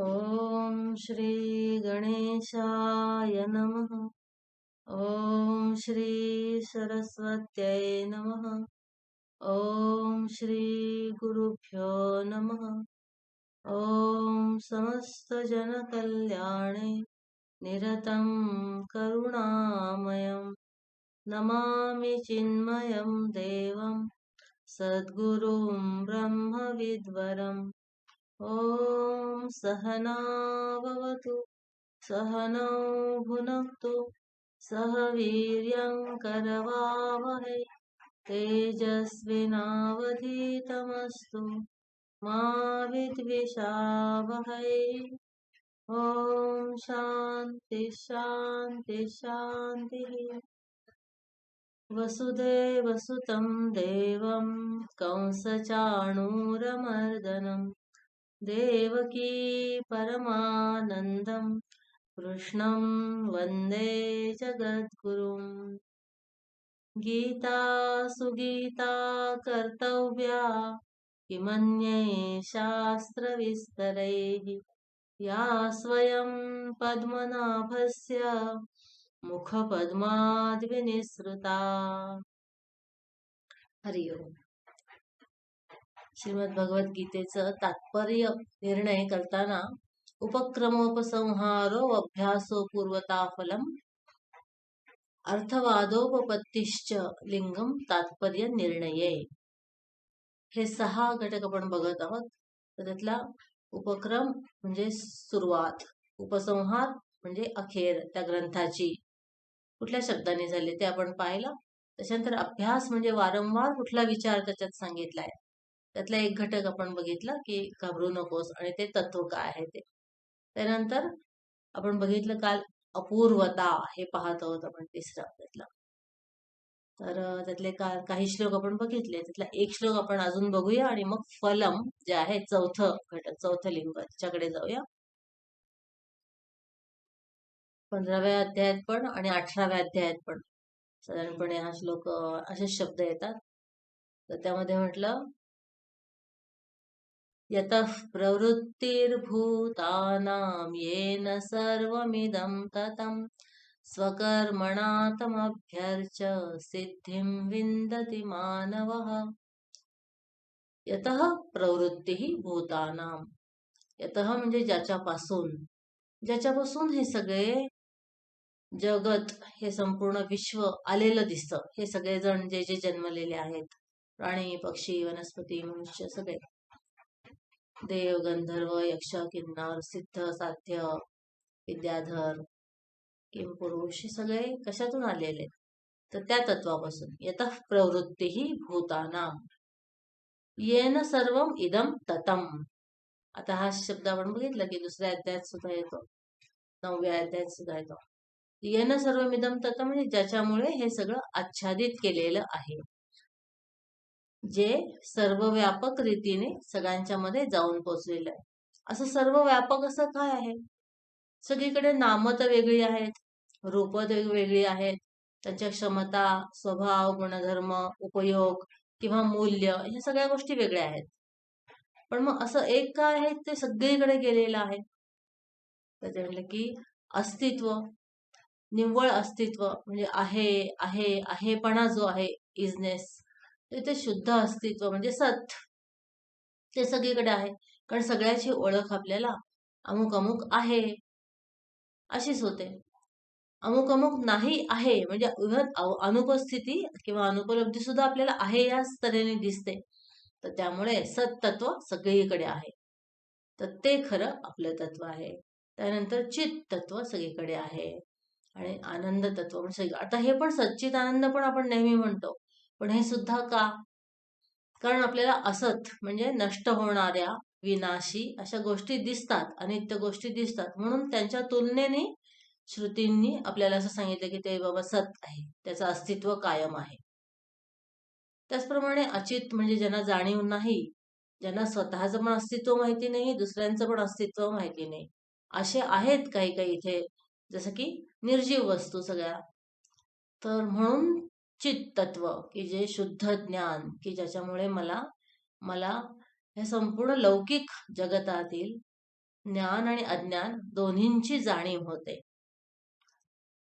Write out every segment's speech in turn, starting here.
ॐ श्री गणेशाय नमः। ॐ श्री सरस्वत्यै नमः। ॐ श्री गुरुभ्यो नमः। ॐ समस्तजनकल्याणे निरतं करुणामयं नमामि चिन्मयं देवं सद्गुरुं ब्रह्मविद्वरम् ॐ सहना भवतु सहनौ भुनक्तु सह वीर्यङ्करवावहै तेजस्विनावधीतमस्तु मा विद्विषावहै। ॐ शान्ति शान्ति शान्तिः। वसुदेवसुतं देवं कंसचाणूरमर्दनम्। देवकी परमानन्दं कृष्णं वन्दे जगद्गुरुम्। गीता सुगीता कर्तव्या किमन्ये शास्त्रविस्तरैः। या स्वयं पद्मनाभस्य मुखपद्माद्विनिसृता। हरि ओम्। श्रीमद भगवद्गीतेचं तात्पर्य निर्णय करताना उपक्रमोपसंहारो अभ्यासो पूर्वता फलम अर्थवादोपपत्तिश्च लिंगम तात्पर्य निर्णय. हे सहा घटक आपण बघत आहोत. तर त्यातला उपक्रम म्हणजे सुरुवात उपसंहार म्हणजे अखेर त्या ग्रंथाची. कुठल्या शब्दाने झाले ते आपण पाहिलं? त्याच्यानंतर अभ्यास म्हणजे वारंवार कुठला विचार त्याच्यात सांगितलाय? त्यातला एक घटक आपण बघितला की घाबरू नकोस आणि ते तत्व काय आहे ते. त्यानंतर आपण बघितलं काल अपूर्वता हे पाहत आहोत आपण तिसरा त्यातला तर त्यातले का काही श्लोक आपण बघितले. त्यातला एक श्लोक आपण अजून बघूया आणि मग फलम जे आहे चौथं घटक चौथं लिंग त्याच्याकडे जाऊया. पंधराव्या अध्यायात पण आणि अठराव्या अध्यायात पण. साधारणपणे हा श्लोक असे शब्द येतात. तर त्यामध्ये म्हटलं यतः प्रवृत्तिर्भूतानां येन सर्वमिदं ततं स्वकर्मणातमभ्यर्च सिद्धिं विन्दति मानवः। यतः प्रवृत्ती भूतानां। यतः म्हणजे ज्याच्यापासून? ज्याच्यापासून हे सगळे जगत हे संपूर्ण विश्व आलेलं दिसतं. हे सगळे जण जे जे जन्मलेले आहेत प्राणी पक्षी वनस्पती मनुष्य सगळे. देव गंधर्व यक्ष किन्नर सिद्ध साध्य विद्याधर किम पुरुष हे सगळे कशातून आलेले? तर त्या तत्वापासून. येत प्रवृत्ती ही भूताना. येन सर्व इदम ततम. आता हा शब्द आपण बघितला की दुसऱ्या अध्यायात सुद्धा येतो. नवव्या अध्यायात सुद्धा येतो. येन सर्व इदम ततम म्हणजे ज्याच्यामुळे हे सगळं आच्छादित केलेलं आहे. जे सर्व व्यापक रीतीने सगळ्यांच्या मध्ये जाऊन पोचलेलं आहे असं सर्व व्यापक असं काय आहे? सगळीकडे नाम तर वेगळी आहेत रूप वेगळी आहेत. त्यांच्या क्षमता स्वभाव गुणधर्म उपयोग किंवा मूल्य ह्या सगळ्या गोष्टी वेगळ्या आहेत. पण मग असं एक काय आहे? ते सगळीकडे गेलेलं आहे. त्याचे म्हटलं की अस्तित्व निव्वळ अस्तित्व म्हणजे आहे आहे आहेपणा जो आहे इजनेस ते शुद्ध अस्तित्व म्हणजे सत. ते सगळीकडे आहे. कारण सगळ्याची ओळख आपल्याला अमुक अमुक आहे. अशीच होते. अमुक अमुक नाही आहे. म्हणजे अनुपस्थिती किंवा अनुपलब्धी सुद्धा आपल्याला आहे याच तऱ्हेने दिसते. तर त्यामुळे सत्तत्व सगळीकडे आहे. तर ते खरं आपलं तत्व आहे. त्यानंतर चित तत्व सगळीकडे आहे. आणि आनंद तत्व म्हणजे आता हे पण सच्चित आनंद पण आपण नेहमी म्हणतो. पण हे सुद्धा का? कारण आपल्याला असत म्हणजे नष्ट होणाऱ्या विनाशी अशा गोष्टी दिसतात अनित्य गोष्टी दिसतात. म्हणून त्यांच्या तुलनेने श्रुतींनी आपल्याला असं सांगितलं की ते बाबा सत आहे त्याचं अस्तित्व कायम आहे. त्याचप्रमाणे अचित म्हणजे ज्यांना जाणीव नाही ज्यांना स्वतःचं पण अस्तित्व माहिती नाही दुसऱ्यांचं पण अस्तित्व माहिती नाही असे आहेत काही काही इथे जसं की निर्जीव वस्तू सगळ्या. तर म्हणून चित्तत्व की जे शुद्ध ज्ञान की ज्याच्यामुळे मला मला हे संपूर्ण लौकिक जगतातील ज्ञान आणि अज्ञान दोन्हींची जाणीव होते.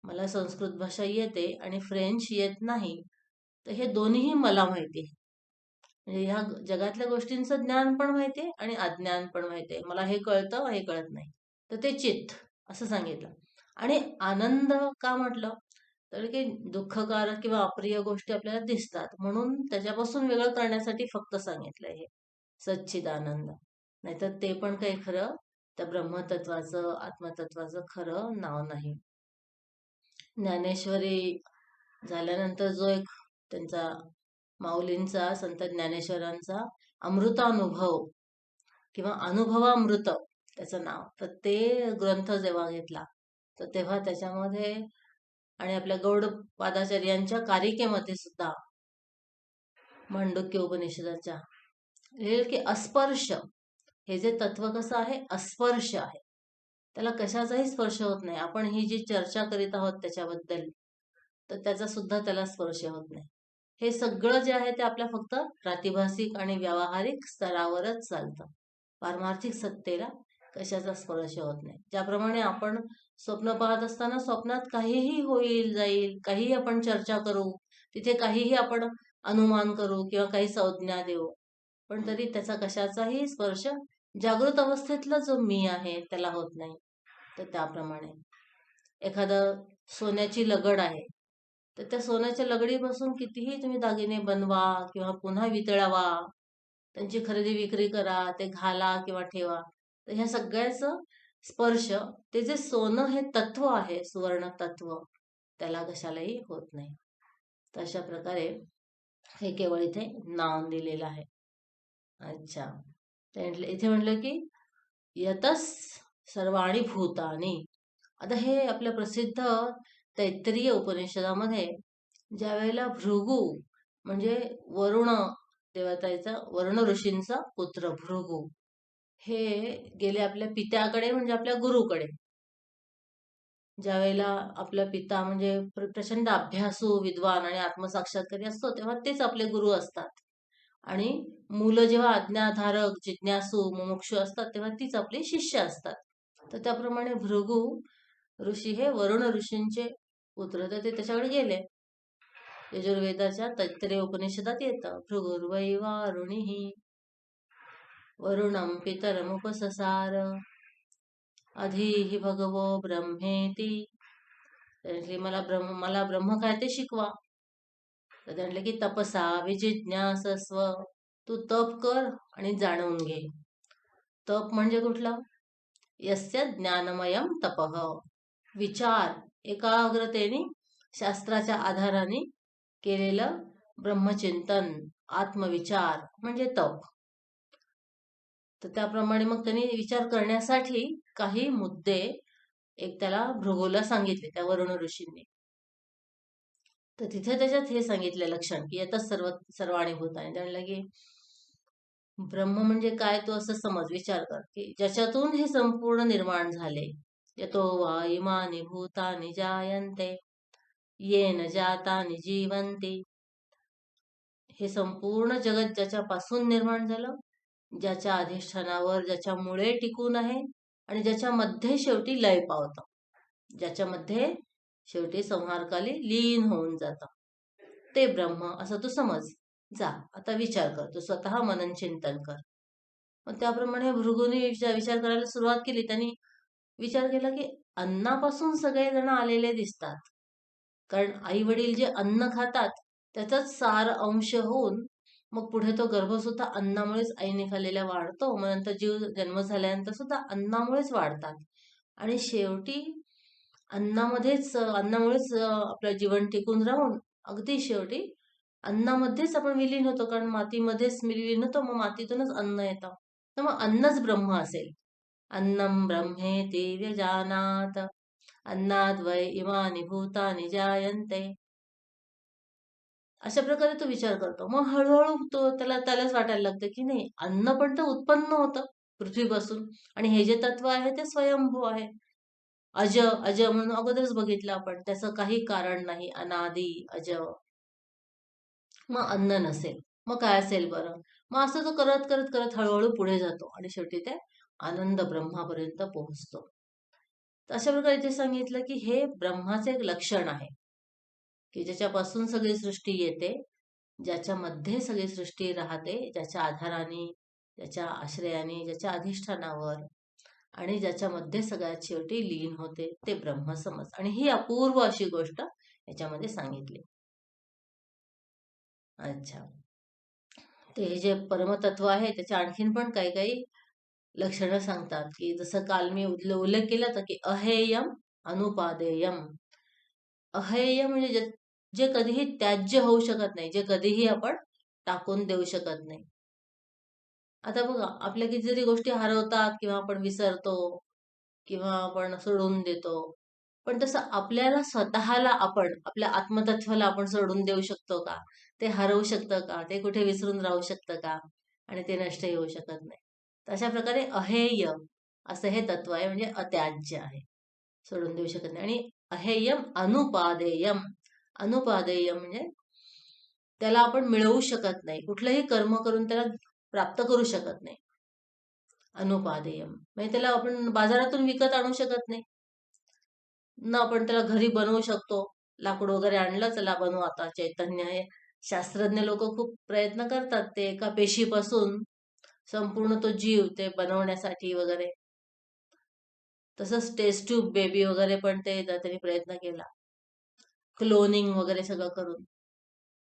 मला संस्कृत भाषा येते आणि फ्रेंच येत नाही तर हे दोन्हीही मला माहिती आहे. म्हणजे ह्या जगातल्या गोष्टींचं ज्ञान पण माहिती आणि अज्ञान पण माहिती मला हे कळतं हे कळत नाही. तर ते चित्त असं सांगितलं. आणि आनंद का म्हटलं? तर की दुःखकारक किंवा अप्रिय गोष्टी आपल्याला दिसतात. म्हणून त्याच्यापासून वेगळं करण्यासाठी फक्त सांगितलं हे सच्चिदानंद. नाहीतर ते पण काही खरं. त्या ब्रह्मतत्वाचं आत्मतत्वाचं खरं नाव नाही. ज्ञानेश्वरी झाल्यानंतर जो एक त्यांचा माऊलींचा संत ज्ञानेश्वरांचा अमृतानुभव किंवा अनुभवामृत त्याचं नाव. तर ते ग्रंथ जेव्हा घेतला तर तेव्हा त्याच्यामध्ये आणि आपल्या गौड पादाचार्यांच्या कारिकेमध्ये सुद्धा मांडुक्य उपनिषदाच्या की अस्पर्श हे जे तत्व कसं आहे? अस्पर्श आहे. त्याला कशाचाही स्पर्श होत नाही. आपण ही जी चर्चा करीत आहोत त्याच्याबद्दल तर त्याचा सुद्धा त्याला स्पर्श होत नाही. हे सगळं जे आहे ते आपल्या फक्त प्रातिभासिक आणि व्यावहारिक स्तरावरच चालतं. पारमार्थिक सत्तेला कशाचा स्पर्श होत नाही. ज्याप्रमाणे आपण स्वप्न पाहत असताना स्वप्नात काहीही होईल जाईल काहीही आपण चर्चा करू तिथे काहीही आपण अनुमान करू किंवा काही संज्ञा देऊ. पण तरी त्याचा कशाचाही स्पर्श जागृत अवस्थेतला जो मी आहे त्याला होत नाही. तर त्याप्रमाणे. एखादं सोन्याची लगड आहे तर त्या सोन्याच्या लगडीपासून कितीही तुम्ही दागिने बनवा किंवा पुन्हा वितळावा त्यांची खरेदी विक्री करा ते घाला किंवा ठेवा. तर ह्या सगळ्याचं स्पर्श ते जे सोनं हे तत्व आहे सुवर्ण तत्व त्याला कशालाही होत नाही. तशा प्रकारे हे केवळ इथे नाव दिलेलं आहे. अच्छा. इथे म्हटलं की यतस सर्वाणी भूतानी. आता हे आपल्या प्रसिद्ध तैत्रीय उपनिषदामध्ये ज्या वेळेला भृगू म्हणजे वरुण देवताचा वरुण ऋषींचा पुत्र भृगू हे गेले आपल्या पित्याकडे म्हणजे आपल्या गुरुकडे. ज्या वेळेला आपला पिता म्हणजे प्रचंड अभ्यासू विद्वान आणि आत्मसाक्षात्कारी असतो तेव्हा तेच आपले गुरु असतात. आणि मुलं जेव्हा आज्ञाधारक जिज्ञासू मुमुक्षू असतात तेव्हा तीच आपली शिष्य असतात. तर त्याप्रमाणे भृगू ऋषी हे वरुण ऋषींचे पुत्र. तर ते त्याच्याकडे गेले. यजुर्वेदाच्या तैत्तरीय उपनिषदात येतं भृगुर्वै वारुणीही वरुणं पितरमुपससार अधीहि भगवो ब्रह्मेती। म्हटले मला ब्रह्म मला ब्रह्म काय ते शिकवा. तर म्हटले की तपसा विजिज्ञासस्व तू तप कर आणि जाणून घे. तप म्हणजे कुठला? यस्य ज्ञानमयम तपह विचार एकाग्रतेने शास्त्राच्या आधाराने केलेलं ब्रह्मचिंतन आत्मविचार म्हणजे तप. तर त्याप्रमाणे मग त्यांनी विचार करण्यासाठी काही मुद्दे एक त्याला भृगोला सांगितले त्या वरुण ऋषींनी. तर तिथे त्याच्यात हे सांगितलं लक्षण की येतच सर्व सर्वाणीभूत आहे. त्यांना की ब्रह्म म्हणजे काय तो असं समज विचार कर की ज्याच्यातून हे संपूर्ण निर्माण झाले यतो वा इमानी भूतानि जायंते येन जातानी जीवंती हे संपूर्ण जगत ज्याच्यापासून निर्माण झालं ज्याच्या अधिष्ठानावर ज्याच्यामुळे टिकून आहे आणि ज्याच्यामध्ये शेवटी लय पावतं. ज्याच्यामध्ये शेवटी संहारकाली लीन होऊन जातं. ते ब्रह्म असं तू समज. जा आता विचार कर. तू स्वतः मनन चिंतन कर. मग त्याप्रमाणे भृगुनी विचार करायला सुरुवात केली त्यांनी विचार केला की अन्नापासून सगळेजण आलेले दिसतात. कारण आई वडील जे अन्न खातात त्याचाच सार अंश होऊन मग पुढे तो गर्भसुद्धा अन्नामुळेच आईने खाल्लेल्या वाढतो. मग नंतर जीव जन्म झाल्यानंतर सुद्धा अन्नामुळेच वाढतात. आणि शेवटी अन्नामध्येच अन्नामुळेच आपलं जीवन टिकून राहून अगदी शेवटी अन्नामध्येच आपण विलीन होतो. कारण मातीमध्येच विलीन होतो मग मातीतूनच अन्न येतं. तर मग अन्नच ब्रह्म असेल. अन्नं ब्रह्मेति व्यजानात अन्नाद्वय इमानी भूतानी जायन्ते. अशा प्रकारे तो विचार करतो. मग हळूहळू तो त्याला त्यालाच वाटायला लागतं की नाही अन्न पण तर उत्पन्न होतं पृथ्वीपासून आणि हे जे तत्व आहे ते स्वयंभू आहे. अज अज म्हणून अगोदरच बघितलं आपण त्याचं काही कारण नाही अनादी अज मग अन्न नसेल मग काय असेल बरं? मग असं तो करत करत करत हळूहळू पुढे जातो आणि शेवटी ते आनंद ब्रह्मापर्यंत पोहोचतो. तर अशा प्रकारे इथे सांगितलं की हे ब्रह्माचे एक लक्षण आहे. की ज्याच्यापासून सगळी सृष्टी येते ज्याच्यामध्ये सगळी सृष्टी राहते ज्याच्या आधाराने ज्याच्या आश्रयाने ज्याच्या अधिष्ठानावर आणि ज्याच्यामध्ये सगळ्यात शेवटी लीन होते ते ब्रह्मसमज. आणि ही अपूर्व अशी गोष्ट याच्यामध्ये सांगितली. अच्छा. ते हे जे परमतत्व आहे त्याच्या आणखीन पण काही काही लक्षणं सांगतात की जसं काल मी उल्लेख केला तर की अहेयम अनुपादेयम. अहेय म्हणजे जे कधीही त्याज्य होऊ शकत नाही जे कधीही आपण टाकून देऊ शकत नाही. आता बघा आपल्या कितीतरी गोष्टी हरवतात किंवा आपण विसरतो किंवा आपण सोडून देतो. पण तसं आपल्याला स्वतःला आपण आपल्या आत्मतत्वाला आपण सोडून देऊ शकतो का? ते हरवू शकतं का? ते कुठे विसरून राहू शकतं का? आणि ते नष्ट होऊ शकत नाही. अशा प्रकारे अहेय असं हे तत्व आहे म्हणजे अत्याज्य आहे. सोडून देऊ शकत नाही. आणि अहेयम अनुपादेयम अनुपादेयम म्हणजे त्याला आपण मिळवू शकत नाही. कुठलंही कर्म करून त्याला प्राप्त करू शकत नाही. अनुपादेयम म्हणजे त्याला आपण बाजारातून विकत आणू शकत नाही. ना आपण त्याला घरी बनवू शकतो. लाकूड वगैरे आणलं चला बनवू आता. चैतन्य हे शास्त्रज्ञ लोक खूप प्रयत्न करतात ते एका पेशीपासून संपूर्ण तो जीव ते बनवण्यासाठी वगैरे. तसंच टेस्ट ट्यूब बेबी वगैरे पण ते त्यांनी प्रयत्न केला. क्लोनिंग वगैरे सगळं करून.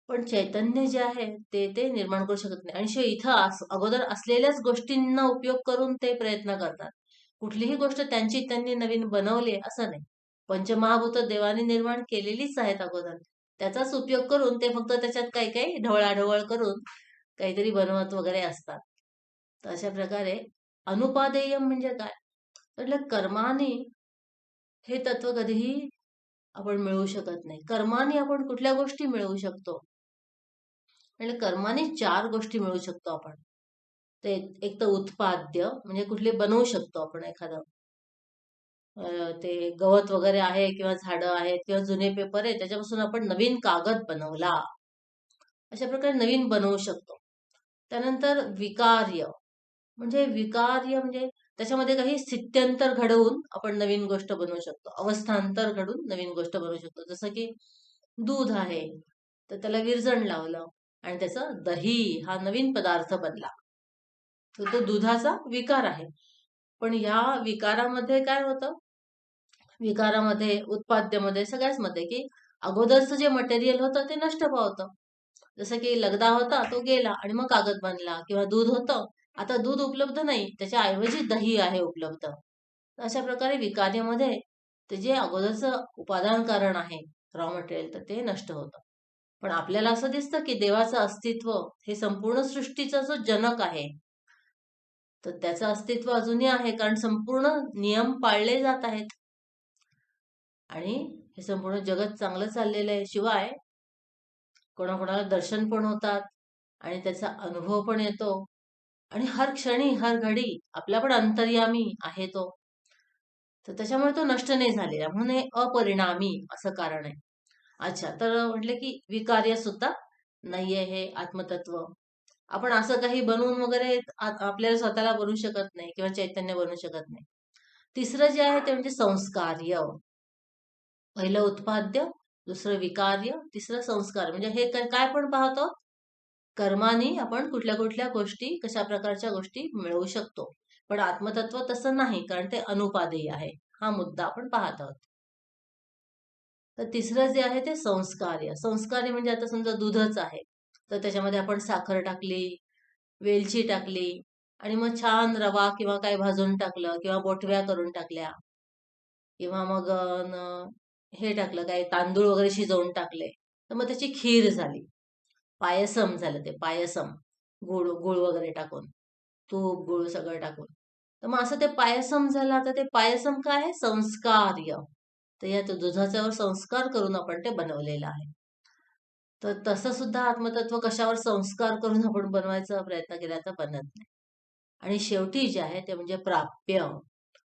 पण चैतन्य जे आहे ते ते निर्माण करू शकत नाही. आणि शे इथं अगोदर असलेल्याच गोष्टींना उपयोग करून ते प्रयत्न करतात. कुठलीही गोष्ट त्यांची त्यांनी नवीन बनवली असं नाही. पंचमहाभूत देवाने निर्माण केलेलीच आहेत अगोदर. त्याचाच उपयोग करून ते फक्त त्याच्यात काही काही ढवळाढवळ करून काहीतरी बनवत वगैरे असतात. तर अशा प्रकारे अनुपादेयम म्हणजे काय? म्हटलं कर्माने हे तत्व कधीही आपण मिळवू शकत नाही. कर्माने आपण कुठल्या गोष्टी मिळवू शकतो? आणि कर्माने चार गोष्टी मिळवू शकतो आपण. ते एक तर उत्पाद्य म्हणजे कुठले बनवू शकतो आपण एखादं. ते गवत वगैरे आहे किंवा झाडं आहेत किंवा जुने पेपर आहे त्याच्यापासून आपण नवीन कागद बनवला. अशा प्रकारे नवीन बनवू शकतो. त्यानंतर विकार्य. म्हणजे विकार्य म्हणजे त्याच्यामध्ये काही स्थित्यंतर घडवून आपण नवीन गोष्ट बनवू शकतो. अवस्थांतर घडून नवीन गोष्ट बनवू शकतो. जसं की दूध आहे तर त्याला विरजण लावलं आणि त्याचं दही हा नवीन पदार्थ बनला. तर तो दुधाचा विकार आहे. पण या विकारामध्ये काय होतं? विकारामध्ये उत्पाद्यामध्ये सगळ्याच मध्ये की अगोदरचं जे मटेरियल होतं ते नष्ट पावतं जसं की लगदा होता तो गेला आणि मग कागद बनला किंवा दूध होतं. आता दूध उपलब्ध नाही त्याच्या ऐवजी दही आहे उपलब्ध. अशा प्रकारे विकार्यामध्ये ते जे अगोदरचं उपादान कारण आहे रॉ मटेरियल तर ते नष्ट होतं. पण आपल्याला असं दिसतं की देवाचं अस्तित्व हे संपूर्ण सृष्टीचा जो जनक आहे तर त्याचं अस्तित्व अजूनही आहे कारण संपूर्ण नियम पाळले जात आहेत. आणि हे संपूर्ण जगत चांगलं चाललेलं आहे. शिवाय कोणाकोणाला दर्शन पण होतात आणि त्याचा अनुभव पण येतो. आणि हर क्षणी हर घडी आपला पण अंतर्यामी आहे तो. तर त्याच्यामुळे तो नष्ट नाही झालेला म्हणून हे अपरिणामी असं कारण आहे. अच्छा तर म्हटले की विकार्य सुद्धा नाहीये हे आत्मतत्व. आपण असं काही बनवून वगैरे आपल्याला स्वतःला बनवू शकत नाही किंवा चैतन्य बनवू शकत नाही. तिसरं जे आहे ते म्हणजे संस्कार्य. पहिलं उत्पाद्य दुसरं विकार्य तिसरं संस्कार. म्हणजे हे काय पण पाहतो कर्माने आपण कुठल्या कुठल्या गोष्टी कशा प्रकारच्या गोष्टी मिळवू शकतो. पण आत्मतत्व तसं नाही कारण ते अनुपादेय आहे. हा मुद्दा आपण पाहत आहोत. तर तिसरं जे आहे ते संस्कार्य. संस्कार्य म्हणजे आता समजा दूधच आहे. तर त्याच्यामध्ये आपण साखर टाकली वेलची टाकली आणि मग छान रवा किंवा काय भाजून टाकलं किंवा बोटव्या करून टाकल्या किंवा मग हे टाकलं काय तांदूळ वगैरे शिजवून टाकले तर मग त्याची खीर झाली. पायसम झालं ते पायसम. गुळ गुळ वगैरे टाकून तूप गुळ सगळं टाकून. तर मग असं ते पायसम झालं आता ते पायसम काय आहे? संस्कार्य. तर या दुधाच्यावर संस्कार करून आपण ते बनवलेलं आहे. तर तसं सुद्धा आत्मतत्व कशावर संस्कार करून आपण बनवायचा प्रयत्न केला तर बनत नाही. आणि शेवटी जे आहे ते म्हणजे प्राप्य.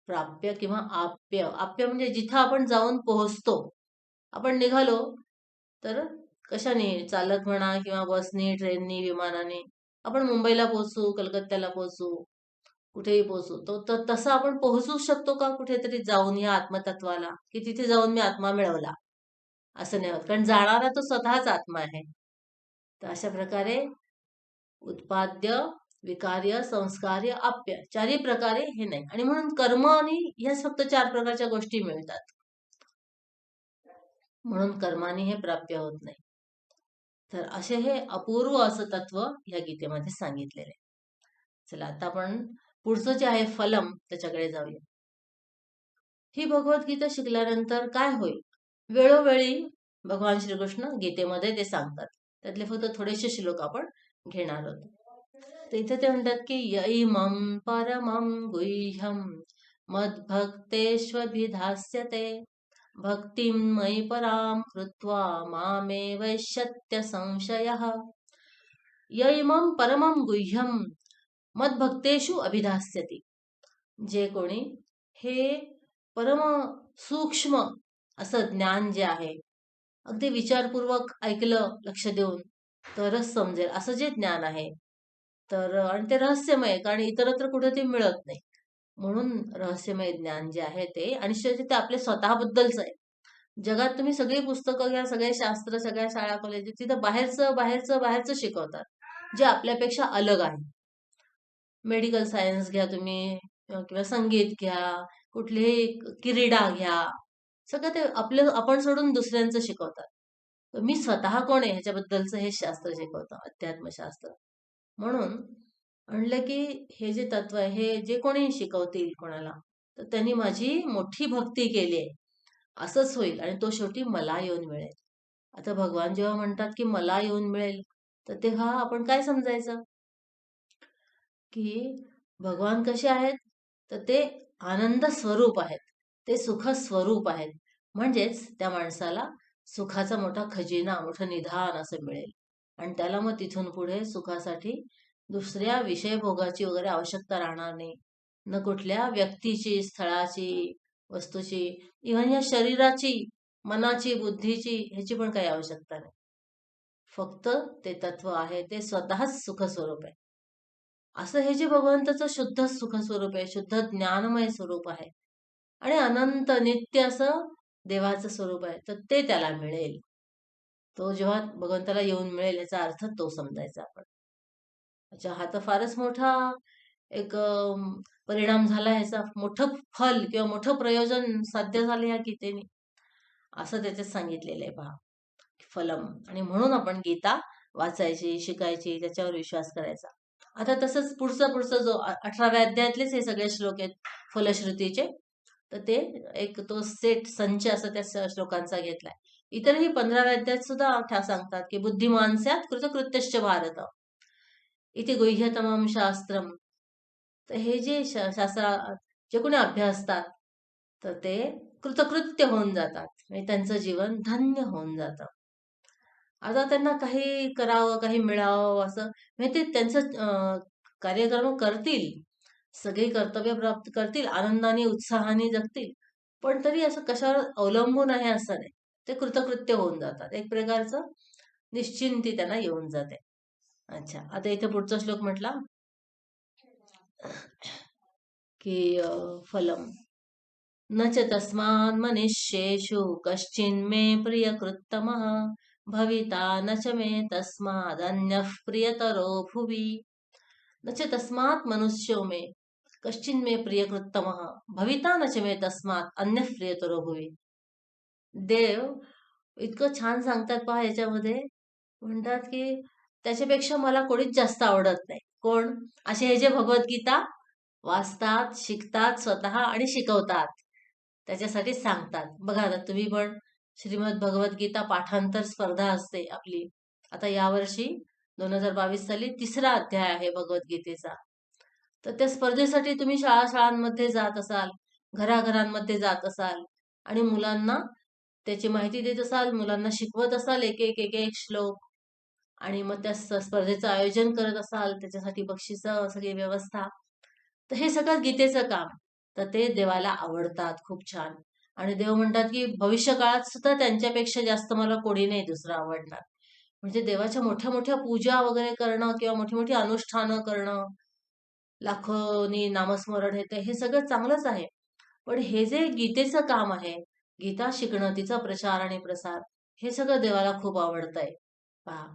प्राप्य किंवा आप्य. आप्य म्हणजे जिथं आपण जाऊन पोहोचतो. आपण निघालो तर कशाने? चालत म्हणा किंवा बसनी ट्रेननी विमानाने. आपण मुंबईला पोहोचू कलकत्त्याला पोहोचू कुठेही पोहोचू. तो तर तसं आपण पोहोचू शकतो का कुठेतरी जाऊन या आत्मतत्वाला? की तिथे जाऊन मी आत्मा मिळवला? असं नाही होत. कारण जाणारा तो स्वतःच आत्मा आहे. तर अशा प्रकारे उत्पाद्य विकार्य संस्कार्य आप्य चारही प्रकारे हे नाही. आणि म्हणून कर्म आणि ह्या फक्त चार प्रकारच्या गोष्टी मिळतात. म्हणून कर्माने हे प्राप्य होत नाही. तर असे हे अपूर्व असं तत्व या गीतेमध्ये सांगितलेले. चला आता आपण पुढचं जे आहे फलम त्याच्याकडे जाऊया. ही भगवद्गीता शिकल्यानंतर काय होईल? वेळोवेळी भगवान श्रीकृष्ण गीतेमध्ये ते सांगतात. त्यातले फक्त थोडेसे श्लोक आपण घेणार आहोत. तर इथे ते म्हणतात की यैमम परमम गुह्यम मद्भक्तेष्वभिधास्यते. भक्तिं मयि परां कृत्वा मामे वैश्यत्य संशयः यैमं परमं गुह्यम मद्भक्तेषु अभिधास्यति। जे कोणी हे परम सूक्ष्म असं ज्ञान जे आहे अगदी विचारपूर्वक ऐकलं लक्ष देऊन तरच समजेल. असं जे ज्ञान आहे तर आणि ते रहस्यमय कारण इतरत्र कुठे ते मिळत नाही. म्हणून रहस्यमय ज्ञान जे आहे ते आणि ते आपल्या स्वतःबद्दलच आहे. जगात तुम्ही सगळी पुस्तकं घ्या सगळे शास्त्र सगळ्या शाळा कॉलेज तिथं बाहेरचं बाहेरचं बाहेरचं शिकवतात जे आपल्यापेक्षा अलग आहे. मेडिकल सायन्स घ्या तुम्ही किंवा संगीत घ्या कुठलीही क्रीडा घ्या सगळं ते आपलं आपण सोडून दुसऱ्यांचं शिकवतात. मी स्वतः कोण आहे ह्याच्याबद्दलचं हे शास्त्र शिकवतं अध्यात्मशास्त्र. म्हणून म्हणलं की हे जे तत्व आहे हे जे कोणी शिकवतील कोणाला तर त्यांनी माझी मोठी भक्ती केली आहे. असंच होईल आणि तो शेवटी मला येऊन मिळेल. आता भगवान जेव्हा म्हणतात की मला येऊन मिळेल तर तेव्हा आपण काय समजायचं? की भगवान कसे आहेत? तर ते आनंद स्वरूप आहेत ते सुख स्वरूप आहेत. म्हणजेच त्या माणसाला सुखाचा मोठा खजिना मोठं निधान असं मिळेल. आणि त्याला मग तिथून पुढे सुखासाठी दुसऱ्या विषयभोगाची वगैरे आवश्यकता राहणार नाही. न कुठल्या व्यक्तीची स्थळाची वस्तूची इव्हन या शरीराची मनाची बुद्धीची ह्याची पण काही आवश्यकता नाही. फक्त ते तत्व आहे ते स्वतःच सुख स्वरूप आहे. असं हे जे भगवंताचं शुद्ध सुख स्वरूप आहे शुद्ध ज्ञानमय स्वरूप आहे. आणि अनंत नित्य असं देवाचं स्वरूप आहे तर ते त्याला मिळेल. तो जेव्हा भगवंताला येऊन मिळेल याचा अर्थ तो समजायचा आपण. अच्छा हा तर फारच मोठा एक परिणाम झाला ह्याचा मोठं फल किंवा मोठं प्रयोजन साध्य झालं या गीतेने. असं त्याच्यात सांगितलेलं आहे पहा. फलम. आणि म्हणून आपण गीता वाचायची शिकायची त्याच्यावर विश्वास करायचा. आता तसंच पुढचा पुढचा जो अठराव्या अध्यायातलेच हे सगळे श्लोक आहेत फलश्रुतीचे तर ते एक तो सेट संच असं त्या श्लोकांचा घेतलाय. इतरही पंधराव्या अध्यायात सुद्धा सांगतात की बुद्धिमानस्यात कृतकृत्यश्च भारत इथे गुह्यतमम शास्त्रम। तर हे जे शास्त्र जे कोणी अभ्यासतात तर ते कृतकृत्य होऊन जातात. म्हणजे त्यांचं जीवन धन्य होऊन जातं. आता त्यांना काही करावं काही मिळावं असं म्हणजे ते त्यांचं कार्यक्रम करतील. सगळे कर्तव्य प्राप्त करतील आनंदाने उत्साहाने जगतील. पण तरी असं कशावर अवलंबून आहे असं नाही. ते कृतकृत्य होऊन जातात. एक प्रकारचं निश्चिंती त्यांना येऊन जाते. अच्छा. आता इथे पुढचा श्लोक म्हटला? की फलम. न च तस्मान् मनुष्येषु कश्चिन्मे प्रियकृत्तमः भविता न च मे तस्मादन्यः प्रियतरो भुवि। न च तस्मात् मनुष्यो मे कश्चिन मे प्रियकृत्तमः भविता न च मे तस्मात अन्य प्रियतरो भुवि। देव इतकं छान सांगतात पहा याच्यामध्ये. म्हणतात की त्याच्यापेक्षा मला कोणीच जास्त आवडत नाही. कोण? असे हे जे भगवद्गीता वाचतात शिकतात स्वतः आणि शिकवतात. त्याच्यासाठी सांगतात. बघा आता तुम्ही पण श्रीमद भगवद्गीता पाठांतर स्पर्धा असते आपली. आता यावर्षी दोन हजार बावीस साली तिसरा अध्याय आहे भगवद्गीतेचा. तर त्या स्पर्धेसाठी तुम्ही शाळा शाळांमध्ये जात असाल घराघरांमध्ये जात असाल आणि मुलांना त्याची माहिती देत असाल मुलांना शिकवत असाल एक एक एक एक श्लोक आणि मग त्या स्पर्धेचं आयोजन करत असाल त्याच्यासाठी बक्षीस सगळी व्यवस्था. तर हे सगळं गीतेचं काम. तर ते देवाला आवडतात खूप छान. आणि देव म्हणतात की भविष्य काळात सुद्धा त्यांच्यापेक्षा जास्त मला कोणी नाही दुसरं आवडणार. म्हणजे देवाच्या मोठ्या मोठ्या पूजा वगैरे करणं किंवा मोठी मोठी अनुष्ठानं करणं लाखोनी नामस्मरण येते हे सगळं चांगलंच आहे. पण हे जे गीतेचं काम आहे गीता शिकणं तिचा प्रचार आणि प्रसार हे सगळं देवाला खूप आवडतंय. पहा.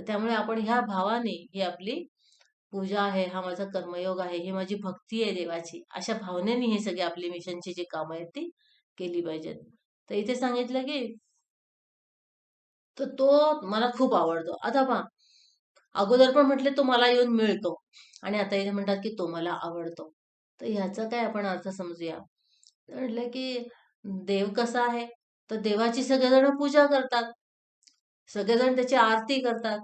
तर त्यामुळे आपण ह्या भावाने ही आपली पूजा आहे हा माझा कर्मयोग आहे ही माझी भक्ती आहे देवाची अशा भावनेने हे सगळे आपली मिशनची जी कामं आहेत ती केली पाहिजेत. तर इथे सांगितलं की तर तो मला खूप आवडतो. आता पहा अगोदर पण म्हटले तो मला येऊन मिळतो आणि आता इथे म्हणतात की तो मला आवडतो. तर ह्याचा काय आपण अर्थ समजूया? म्हटलं की देव कसा आहे? तर देवाची सगळेजण पूजा करतात. सगळेजण त्याची आरती करतात.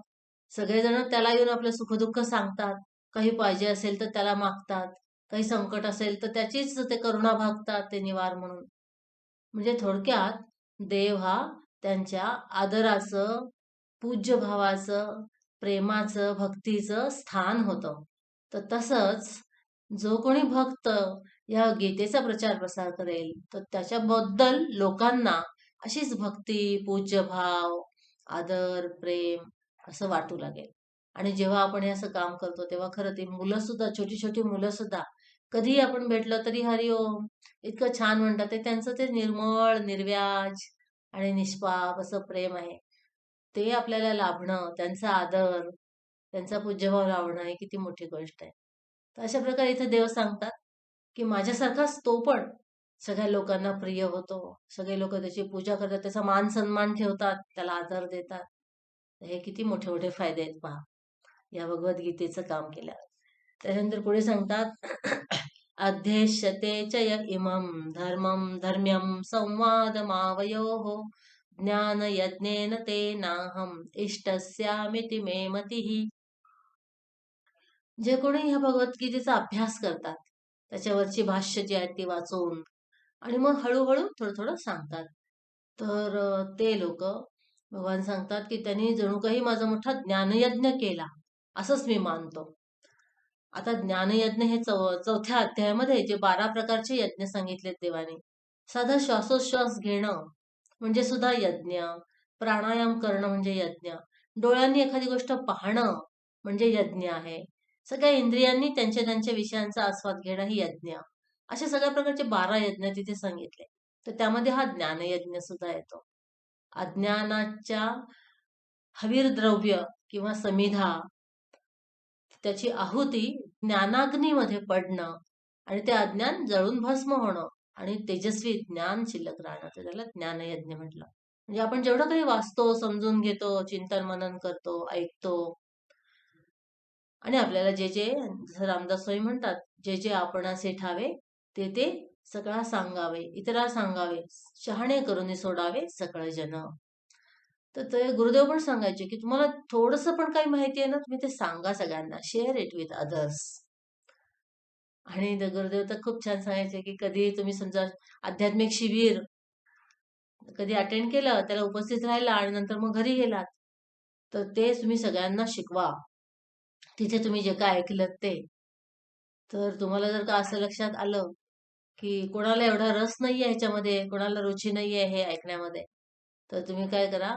सगळेजण त्याला येऊन आपलं सुखदुःख सांगतात. काही पाहिजे असेल तर त्याला मागतात. काही संकट असेल तर त्याचीच ते करुणा भागतात ते निवार म्हणून. म्हणजे थोडक्यात देव हा त्यांच्या आदराचं पूज्य भावाचं प्रेमाचं भक्तीचं स्थान होतं. तर तसंच जो कोणी भक्त या गीतेचा प्रचार प्रसार करेल तर त्याच्याबद्दल लोकांना अशीच भक्ती पूज्य भाव आदर प्रेम असं वाटू लागेल. आणि जेव्हा आपण हे असं काम करतो तेव्हा खरं ते मुलं सुद्धा छोटी छोटी मुलं सुद्धा कधीही आपण भेटलं तरी हरिओम इतकं छान म्हणतात ते. त्यांचं ते निर्मळ निर्व्याज आणि निष्पाप असं प्रेम आहे. ते आपल्याला लाभणं त्यांचा आदर त्यांचा पूज्यभाव लावणं ही किती मोठी गोष्ट आहे. तर अशा प्रकारे इथे देव सांगतात की माझ्यासारखाच तो पण सगळ्या लोकांना प्रिय होतो. सगळे लोक त्याची पूजा करतात त्याचा मान सन्मान ठेवतात त्याला आदर देतात. हे किती मोठे मोठे फायदे आहेत पहा. या भगवद्गीतेचं काम केलं त्यानंतर पुढे सांगतात अध्यक्षते च य इमं धर्मं धर्म्यं संवादमावयोः ज्ञानयज्ञेन तेनाहम् इष्टस्यामिति मे मतिः। जे कोणी ह्या भगवद्गीतेचा अभ्यास करतात त्याच्यावरची भाष्य जी आहेत ती वाचून आणि मग हळूहळू थोडं थोडं सांगतात. तर ते लोक भगवान सांगतात की त्यांनी जणू काही माझा मोठा ज्ञानयज्ञ केला. असंच मी मानतो. आता ज्ञानयज्ञ हे चौ चौथ्या अध्यायामध्ये जे बारा प्रकारचे यज्ञ सांगितलेत देवाने. साधा श्वासोश्वास घेणं म्हणजे सुद्धा यज्ञ. प्राणायाम करणं म्हणजे यज्ञ. डोळ्यांनी एखादी गोष्ट पाहणं म्हणजे यज्ञ आहे. सगळ्या इंद्रियांनी त्यांच्या त्यांच्या विषयांचा आस्वाद घेणं ही यज्ञ. असे सगळ्या प्रकारचे बारा यज्ञ तिथे सांगितले. तर त्यामध्ये हा ज्ञानयज्ञ सुद्धा येतो. अज्ञानाच्या हवीर द्रव्य किंवा समिधा त्याची आहुती ज्ञानाग्नीमध्ये पडणं आणि ते अज्ञान जळून भस्म होणं आणि तेजस्वी ज्ञान शिल्लक राहणं तर त्याला ज्ञानयज्ञ म्हटलं. म्हणजे आपण जेवढं काही वाचतो समजून घेतो चिंतन मनन करतो ऐकतो आणि आपल्याला जे जे जसं रामदास स्वामी म्हणतात जे जे आपणासे ठावे ते ते सगळा सांगावे इतरा सांगावे शहाणे करून सोडावे सकळ जन तर ते गुरुदेव पण सांगायचे की तुम्हाला थोडस पण काही माहिती आहे ना तुम्ही ते सांगा सगळ्यांना. शेअर इट विथ अदर्स आणि गुरुदेव तर खूप छान सांगायचे की कधी तुम्ही समजा आध्यात्मिक शिबिर कधी अटेंड केलं त्याला उपस्थित राहिला आणि नंतर मग घरी गेलात तर ते तुम्ही सगळ्यांना शिकवा. तिथे तुम्ही जे काय ऐकलं ते. तर तुम्हाला जर का असं लक्षात आलं की कोणाला एवढा रस नाहीये ह्याच्यामध्ये कोणाला रुची नाहीये हे ऐकण्यामध्ये. तर तुम्ही काय करा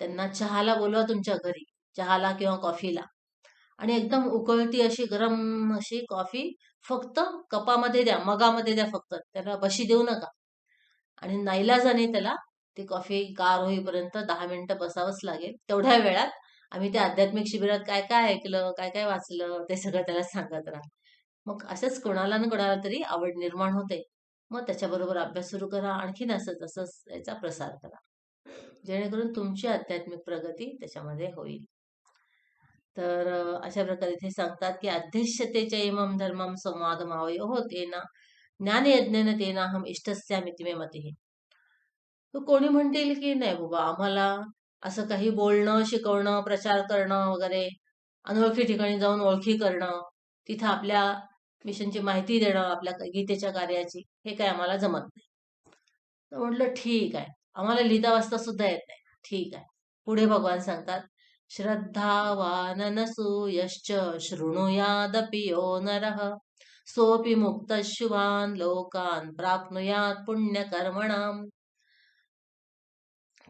त्यांना चहाला बोलवा तुमच्या घरी चहाला किंवा कॉफीला. आणि एकदम उकळती अशी गरम अशी कॉफी फक्त कपामध्ये द्या मगामध्ये द्या फक्त त्याला बशी देऊ नका. आणि नाईलाजाने त्याला ती कॉफी गार होईपर्यंत दहा मिनिटं बसावंच लागेल. तेवढ्या वेळात आम्ही त्या आध्यात्मिक शिबिरात काय काय ऐकलं काय काय वाचलं ते सगळं त्याला सांगत राहा. मग असंच कोणाला ना कोणाला तरी आवड निर्माण होते. मग त्याच्याबरोबर अभ्यास सुरू करा आणखीन असंच असंच याचा प्रसार करा. जेणेकरून तुमची आध्यात्मिक प्रगती त्याच्यामध्ये होईल. तर अशा प्रकारे इथे सांगतात की अध्यक्षतेच्या इमम धर्मम संवाद मावय हो तेना ज्ञानयज्ञेन तेना हम इष्टस्यामिती मे मती. कोणी म्हणतील की नाही बाबा आम्हाला असं काही बोलणं शिकवणं प्रचार करणं वगैरे अनोळखी ठिकाणी जाऊन ओळखी करणं तिथं आपल्या मिशनची माहिती देणं आपल्या गीतेच्या कार्याची हे काय आम्हाला जमत नाही. तर म्हटलं ठीक आहे. आम्हाला लिहिता वाचता सुद्धा येत नाही. ठीक आहे. पुढे भगवान सांगतात श्रद्धावाननसूयश्च शृणुयादपि यो नरः सोपी मुक्त शुभान लोकान प्राप्नुयात पुण्यकर्मणाम.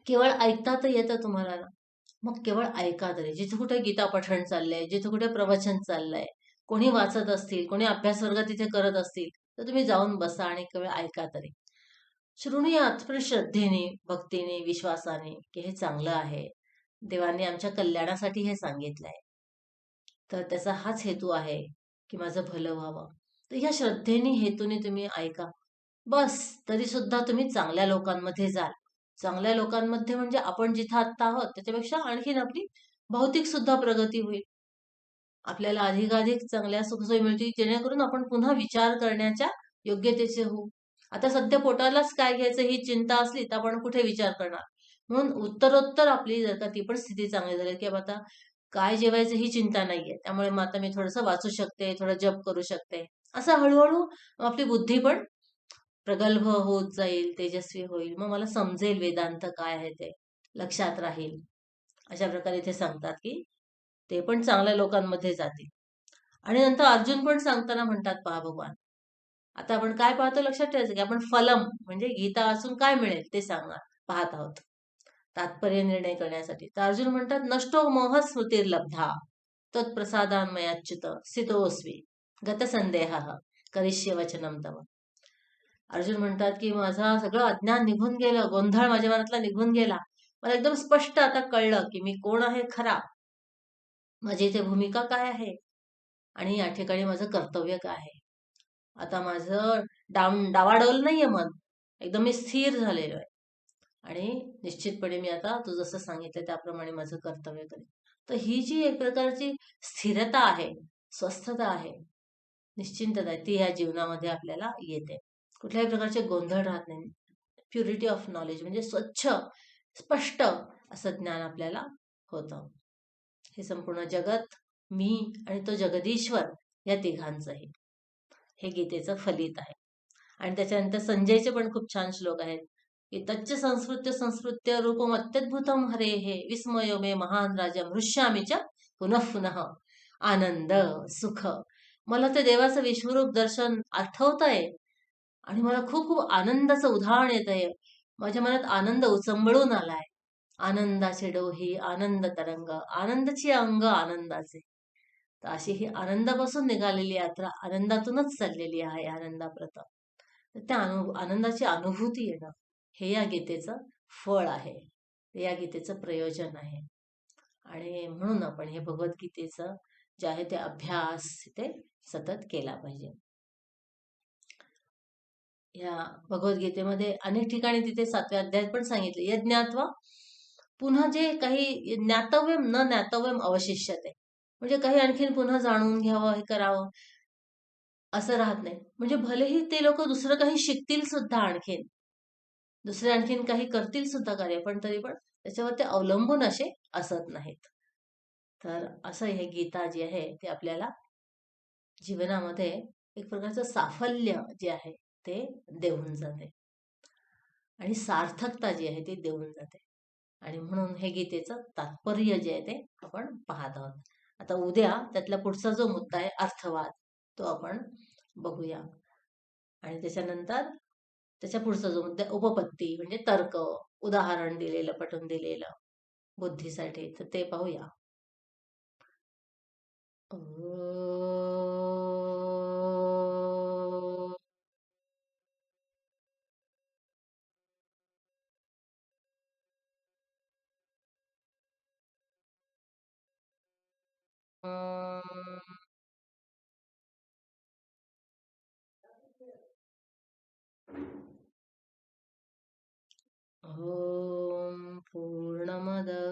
केवळ ऐकता तर येतं तुम्हाला मग केवळ ऐका तरी. जिथे कुठे गीता पठण चाललंय जिथे कुठे प्रवचन चाललंय कोणी वाचत असतील कोणी अभ्यास वर्ग तिथे करत असतील तर तुम्ही जाऊन बसा आणि एक वेळ ऐका तरी. शृणुयात पण श्रद्धेने भक्तीने विश्वासाने की हे चांगलं आहे. देवाने आमच्या कल्याणासाठी हे सांगितलंय तर त्याचा हाच हेतू आहे की माझं भलं व्हावं. तर ह्या श्रद्धेने हेतूने तुम्ही ऐका. बस तरी सुद्धा तुम्ही चांगल्या लोकांमध्ये जाल. चांगल्या लोकांमध्ये म्हणजे आपण जिथं आत्ता आहोत त्याच्यापेक्षा आणखीन आपली भौतिक सुद्धा प्रगती होईल. आपल्याला अधिकाधिक चांगल्या सुखसोयी मिळतील जेणेकरून आपण पुन्हा विचार करण्याच्या योग्यतेचे होऊ. आता सध्या पोटालाच काय घ्यायचं ही चिंता असली तर आपण कुठे विचार करणार? म्हणून उत्तरोत्तर आपली जर का ती पण स्थिती चांगली झाली की आता काय जेवायचं ही चिंता नाहीये त्यामुळे मग आता मी थोडंसं वाचू शकते थोडं जप करू शकते. असं हळूहळू आपली बुद्धी पण प्रगल्भ होत जाईल तेजस्वी होईल. मग मला समजेल वेदांत काय आहे ते लक्षात राहील. अशा प्रकारे इथे सांगतात की ते पण चांगल्या लोकांमध्ये जातील आणि नंतर अर्जुन पण सांगताना म्हणतात पहा भगवान आता आपण काय पाहतो लक्षात ठेवायचं की आपण फलम म्हणजे गीता वाचून काय मिळेल ते सांगणार पाहत आहोत. तात्पर्य निर्णय करण्यासाठी. तर अर्जुन म्हणतात नष्टो मोह स्मृतीर्लब्धा तत्प्रसादान्मयाच्युत सितोस्वी गतसंदेह करिष्य वचनम तव. अर्जुन म्हणतात की माझा सगळं अज्ञान निघून गेलं गोंधळ माझ्या मनातला निघून गेला. मला एकदम स्पष्ट आता कळलं की मी कोण आहे खरा माझी इथे भूमिका काय आहे? आणि या ठिकाणी माझं कर्तव्य काय आहे? आता माझं डाम डावाडोल नाहीये मन. एकदम मी स्थिर झालेलो आहे. आणि निश्चितपणे मी आता तू जसं सांगितलं त्याप्रमाणे माझं कर्तव्य करेन. तर ही जी एक प्रकारची स्थिरता आहे स्वस्थता आहे निश्चिंतता आहे ती ह्या जीवनामध्ये आपल्याला येते. कुठल्याही प्रकारचे गोंधळ राहत नाही. प्युरिटी ऑफ नॉलेज म्हणजे स्वच्छ स्पष्ट असं ज्ञान आपल्याला होतं. हे संपूर्ण जगत मी आणि तो जगदीश्वर या तिघांचं आहे. हे गीतेचं फलित आहे. आणि त्याच्यानंतर संजयचे पण खूप छान श्लोक आहेत. की तच्च संस्कृत्य संस्कृत्य रूपम अत्यद्भुतम हरे हे विस्मयो मे महान राजा मृष्यामीच पुनः पुनः आनंद सुख. मला ते देवाचं विश्वरूप दर्शन आठवत आहे आणि मला खूप खूप आनंदाचं उदाहरण येत आहे माझ्या मनात आनंद उचंबळून आलाय. आनंदाचे डोहे आनंद तरंग आनंदाची अंग आनंदाचे. तर अशी ही आनंदापासून निघालेली यात्रा आनंदातूनच चाललेली आहे आनंदाप्रत. तर त्या अनु आनंदाची अनुभूती येणं हे या गीतेचं फळ आहे. या गीतेचं प्रयोजन आहे. आणि म्हणून आपण हे भगवद्गीतेचं जे आहे ते अभ्यास ते सतत केला पाहिजे. या भगवद्गीतेमध्ये अनेक ठिकाणी तिथे सातव्या अध्यायात पण सांगितले यज्ञात्वा पुन्हा जे काही ज्ञातव्यम न ज्ञातव्यम अवशिष्यते म्हणजे काही आणखीन पुन्हा जाणून घ्यावं हे करावं असं राहत नाही. म्हणजे भलेही ते लोक दुसरं काही शिकतील सुद्धा आणखीन. दुसरे आणखीन काही करतील सुद्धा कार्य पण तरी पण त्याच्यावर ते अवलंबून असे असत नाहीत. तर असं हे गीता जी आहे ते आपल्याला जीवनामध्ये एक प्रकारचं साफल्य जे आहे ते देऊन जाते. आणि सार्थकता जी आहे ती देऊन जाते. आणि म्हणून हे गीतेचं तात्पर्य जे आहे ते आपण पाहत आहोत. आता उद्या त्यातला पुढचा जो मुद्दा आहे अर्थवाद तो आपण बघूया. आणि त्याच्यानंतर त्याच्या पुढचा जो मुद्दा उपपत्ती म्हणजे तर्क उदाहरण दिलेलं पटून दिलेलं बुद्धीसाठी. तर ते पाहूया.